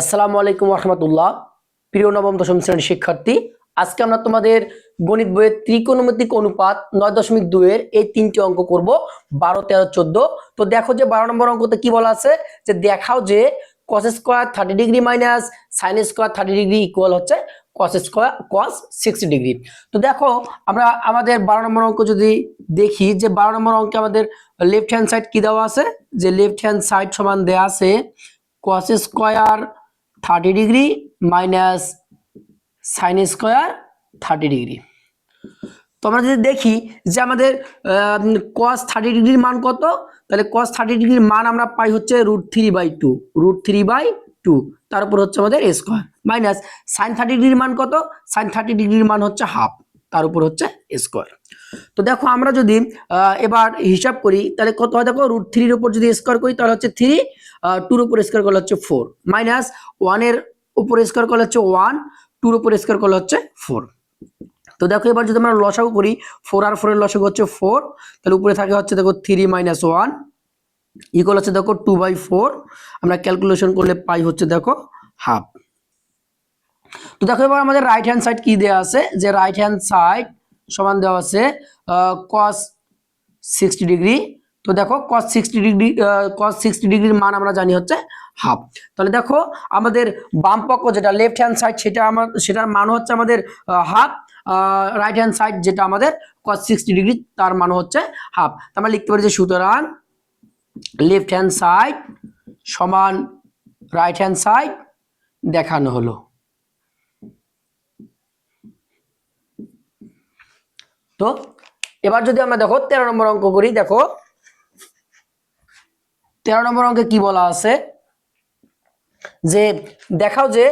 আসসালামু আলাইকুম রহমতুল্লাহ প্রিয় নবম, দশম শ্রেণির শিক্ষার্থী, আজকে আমরা তোমাদের গণিত বইয়ের ত্রিকোণমিতিক অনুপাত নয় দশমিক দুইয়ের এই তিনটি অঙ্ক করব, বারো, তেরো, চোদ্দ। তো দেখো যে বারো নম্বর অঙ্কতে কি বলা আছে? যে দেখাও যে cos square thirty degree minus sine square thirty degree equal হচ্ছে cos square cos sixty degree তো দেখো, আমরা আমাদের বারো নম্বর অঙ্ক যদি দেখি, যে বারো নম্বর অঙ্কে আমাদের লেফট হ্যান্ড সাইড কি দেওয়া আছে? যে লেফট হ্যান্ড সাইড সমান দেওয়া আছে cos square thirty degree minus sine square thirty degree তো আমরা যদি দেখি যে আমাদের কস থার্টি ডিগ্রির মান কত? তাহলে কস থার্টি ডিগ্রির মান আমরা পাই হচ্ছে root three by two root three by two তার উপর হচ্ছে আমাদের স্কোয়ার মাইনাস সাইন থার্টি ডিগ্রির মান কত? সাইন থার্টি ডিগ্রির মান হচ্ছে হাফ তার উপর হচ্ছে স্কোয়ার তো দেখো আমরা যদি এবার হিসাব করি, তাহলে কত হয় দেখো? রুট থ্রির উপর যদি স্কোয়ার করি, তাহলে হচ্ছে থ্রি টুর উপর স্কোয়ার করলে হচ্ছে ফোর মাইনাস ওয়ানের উপর স্কোয়ার করলে হচ্ছে ওয়ান টুর উপর স্কোয়ার করলে হচ্ছে ফোর তো দেখো এবার যদি আমরা লসাগু করি ফোর আর ফোরের লসাগু হচ্ছে ফোর তাহলে উপরে থাকে হচ্ছে দেখো থ্রি মাইনাস ওয়ান ইকুয়াল হচ্ছে দেখো টু বাই ফোর আমরা ক্যালকুলেশন করলে পাই হচ্ছে দেখো হাফ তো দেখো এবার আমাদের রাইট হ্যান্ড সাইড কি দেওয়া আছে? যে রাইট হ্যান্ড সাইড সমান দেওয়া আছে কস সিক্সটি ডিগ্রি তো দেখো cos sixty degree cos sixty ডিগ্রির মান আমরা জানি হচ্ছে হাফ তাহলে দেখো আমাদের বাম পক্ষ যেটা লেফট হ্যান্ড সাইড সেটা আমার সেটার মান হচ্ছে আমাদের হাফ রাইট হ্যান্ড সাইড যেটা আমাদের কস সিক্সটি ডিগ্রি তার মান হচ্ছে হাফ আমরা লিখতে পারি যে সুতরাং লেফট হ্যান্ড সাইড সমান রাইট হ্যান্ড সাইড দেখানো হলো। তো এবার যদি আমরা দেখো তেরো নম্বর অঙ্ক করি, দেখো তেরো নম্বর অঙ্কে কি বলা আছে? যে দেখাও যে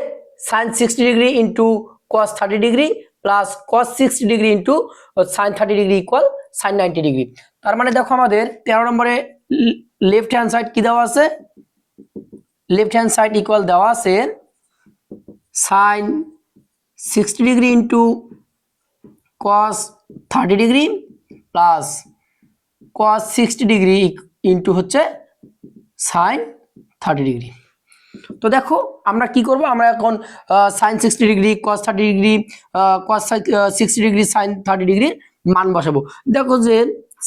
sine sixty degree into cos thirty degree plus cos sixty degree into sine thirty degree equal sine ninety degree তার মানে দেখো আমাদের তেরো নম্বরে লেফট হ্যান্ড সাইড কি দেওয়া আছে? লেফট হ্যান্ড সাইড ইকুয়াল দেওয়া আছে sine sixty degree into cos 30 degree plus cos 60 degree into হচ্ছে সাইন 30 ডিগ্রি তো দেখো, আমরা কি করব? আমরা এখন sine sixty degree cos thirty degree cos sixty degree sine thirty ডিগ্রির মান বসাবো। দেখো যে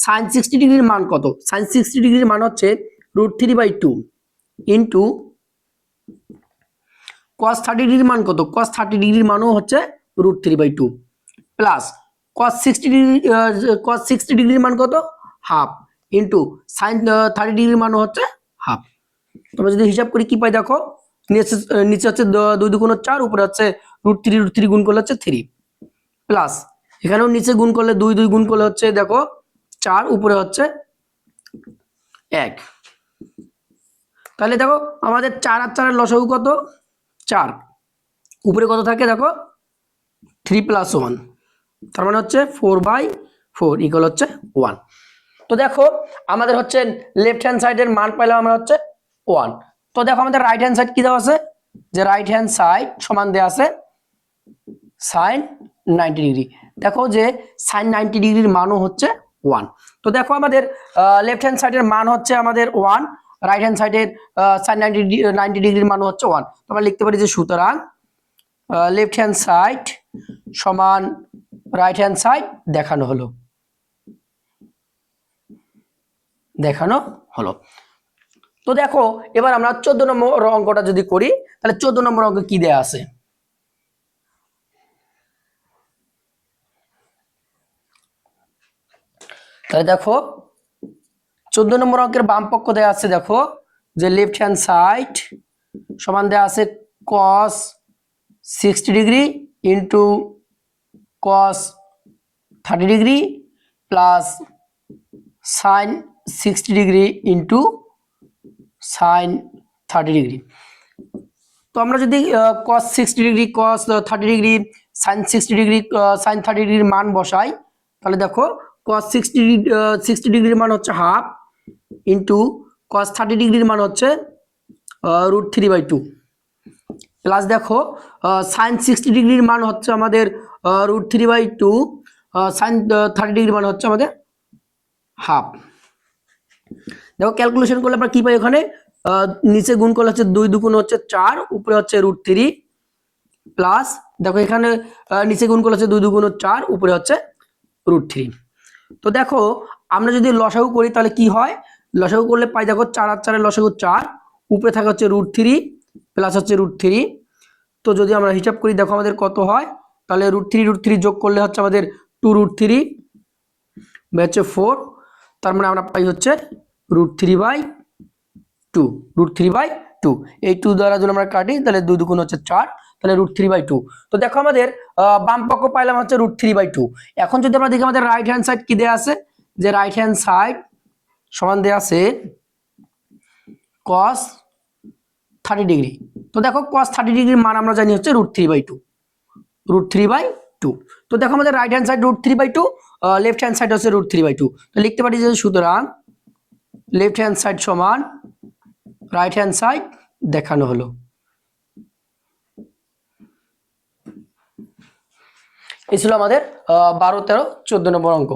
সাইন সিক্সটি ডিগ্রির মান কত? সাইন সিক্সটি ডিগ্রির মান হচ্ছে root three by two into cos thirty ডিগ্রির মান কত? কস থার্টি ডিগ্রির মানও হচ্ছে root three by two plus cos sixty degree cos sixty ডিগ্রির মান কত? হাফ ইন্টু সাইন থার্টি ডিগ্রির মানও হচ্ছে হাফ। তোমরা যদি হিসাব করি কি পাই দেখো? নিচে হচ্ছে দুই দুগুণ চার, উপরে হচ্ছে রুট থ্রি রুট থ্রি গুণ করলে হচ্ছে থ্রি প্লাস এখানেও নিচে গুণ করলে দুই দুই গুণ করলে হচ্ছে দেখো চার, উপরে হচ্ছে এক। তাহলে দেখো আমাদের চার আর চারের লসাগু কত? চার। উপরে কত থাকে দেখো? থ্রি প্লাস ওয়ান তার মানে হচ্ছে ফোর বাই ফোর ইকুয়াল হচ্ছে ওয়ান তো দেখো, আমাদের হচ্ছে লেফট হ্যান্ড সাইডের মান পাইলাম আমরা হচ্ছে ওয়ান তো দেখো আমাদের রাইট হ্যান্ড সাইড কি দেওয়া আছে? যে রাইট হ্যান্ড সাইড সমান দেওয়া আছে সাইন নাইনটি ডিগ্রি দেখো যে সাইন নাইনটি ডিগ্রির মানও হচ্ছে ওয়ান তো দেখো আমাদের লেফট হ্যান্ড সাইডের মান হচ্ছে আমাদের ওয়ান রাইট হ্যান্ড সাইডের সাইন নাইনটি নাইনটি ডিগ্রির মান হচ্ছে ওয়ান তো আমরা লিখতে পারি যে সুতরাং লেফট হ্যান্ড সাইড সমান রাইট হ্যান্ড সাইড দেখানো হলো। দেখানো হলো। তো দেখো, এবার আমরা চোদ্দ নম্বর অঙ্কটা যদি করি, তাহলে চোদ্দ নম্বর অঙ্ক কি দেয়া আছে? তাহলে দেখো, চোদ্দ নম্বর অঙ্কের বাম পক্ষ দেয়া আছে, দেখো, যে লেফট হ্যান্ড সাইড সমান দেয়া আছে cos sixty degree into cos thirty degree plus sine sixty degree into sine thirty degree তো আমরা যদি cos sixty degree cos thirty degree sine sixty degree sine thirty ডিগ্রির মান বসাই, তাহলে দেখো কস সিক্সটি সিক্সটি ডিগ্রির মান হচ্ছে হাফ ইন্টু কস থার্টি ডিগ্রির মান হচ্ছে root three by two plus দেখো সাইন সিক্সটি ডিগ্রির মান হচ্ছে আমাদের root three by two sine thirty ডিগ্রির মান হচ্ছে আমাদের হাফ দেখো ক্যালকুলেশন করলে আমরা কি পাই ওখানে? নিচে গুণ করলে হচ্ছে দুই দুগুণ হচ্ছে চার, উপরে হচ্ছে রুট থ্রি প্লাস দেখো এখানে নিচে গুণ করলে হচ্ছে দুই দুগুণ চার, উপরে হচ্ছে রুট থ্রি তো দেখো, আমরা যদি লসাগু করি তাহলে কি হয়? লসাগু করলে পাই দেখো চার আর চারের লসাগু চার, উপরে থাকে হচ্ছে রুট থ্রি প্লাস হচ্ছে রুট থ্রি তো যদি আমরা হিসাব করি, দেখো আমাদের কত হয়? তাহলে রুট থ্রি রুট থ্রি যোগ করলে হচ্ছে আমাদের টু রুট থ্রি হচ্ছে ফোর তার মানে আমরা পাই হচ্ছে root three by two root three by two এই টু দ্বারা যদি আমরা কাটি, তাহলে দুই দুগুণ হচ্ছে চার, তাহলে রুট থ্রি বাই টু তো দেখো আমাদের বাম পক্ষ পাইলাম হচ্ছে রুট থ্রি বাই টু এখন যদি আমরা দেখি আমাদের রাইট হ্যান্ড সাইড কি দেয়া আছে? যে রাইট হ্যান্ড সাইড সমান দেয়া আছে কস থার্টি ডিগ্রি তো দেখো কস থার্টি ডিগ্রির মান আমরা জানি হচ্ছে root three by two root three by two তো দেখো আমাদের right hand side root three by two left hand side হচ্ছে রুট থ্রি বাই টু তো লিখতে পারি যে সুতরাং লেফট হ্যান্ড সাইড সমান রাইট হ্যান্ড সাইড দেখানো হলো। এই ছিল আমাদের বারো তেরো, চোদ্দ নম্বর অঙ্ক।